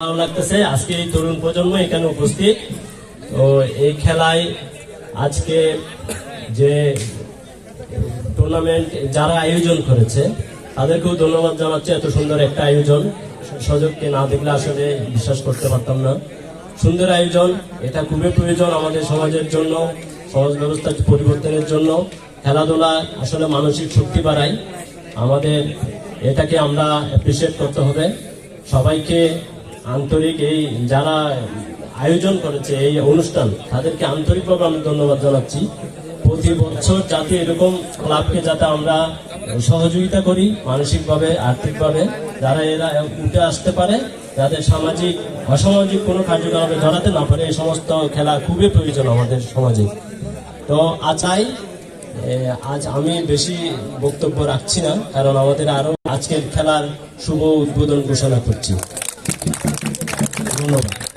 ভালো লাগতেছে। আজকে এই তরুণ প্রজন্ম এখানে উপস্থিত। তো এই খেলায় আজকে যে টুর্নামেন্ট যারা আয়োজন করেছে, তাদেরকেও ধন্যবাদ জানাচ্ছি এত সুন্দর একটা আয়োজন। সুযোগকে না দেখলে আসলে বিশ্বাস করতে পারতাম না। সুন্দর আয়োজন, এটা খুবই প্রয়োজন আমাদের সমাজের জন্য, সমাজ ব্যবস্থার পরিবর্তনের জন্য। খেলাধুলা আসলে মানসিক শক্তি বাড়ায়। আমাদের এটাকে আমরা অ্যাপ্রিসিয়েট করতে হবে। সবাইকে আন্তরিক এই যারা আয়োজন করেছে, এই অনুষ্ঠান, তাদেরকে আন্তরিকভাবে আমি ধন্যবাদ জানাচ্ছি। প্রতি বছর যাতে এরকম ক্লাবকে যাতে আমরা সহযোগিতা করি, মানসিকভাবে, আর্থিকভাবে, যারা এরা উঠে আসতে পারে, যাতে সামাজিক, অসামাজিক কোনো কার্যকলাপে জড়াতে না পারে, এই সমস্ত খেলা খুবই প্রয়োজন আমাদের সমাজে। তো আচাই আজ আমি বেশি বক্তব্য রাখছি না, কারণ আমাদের আরও আজকের খেলার শুভ উদ্বোধন ঘোষণা করছি। ধন্যবাদ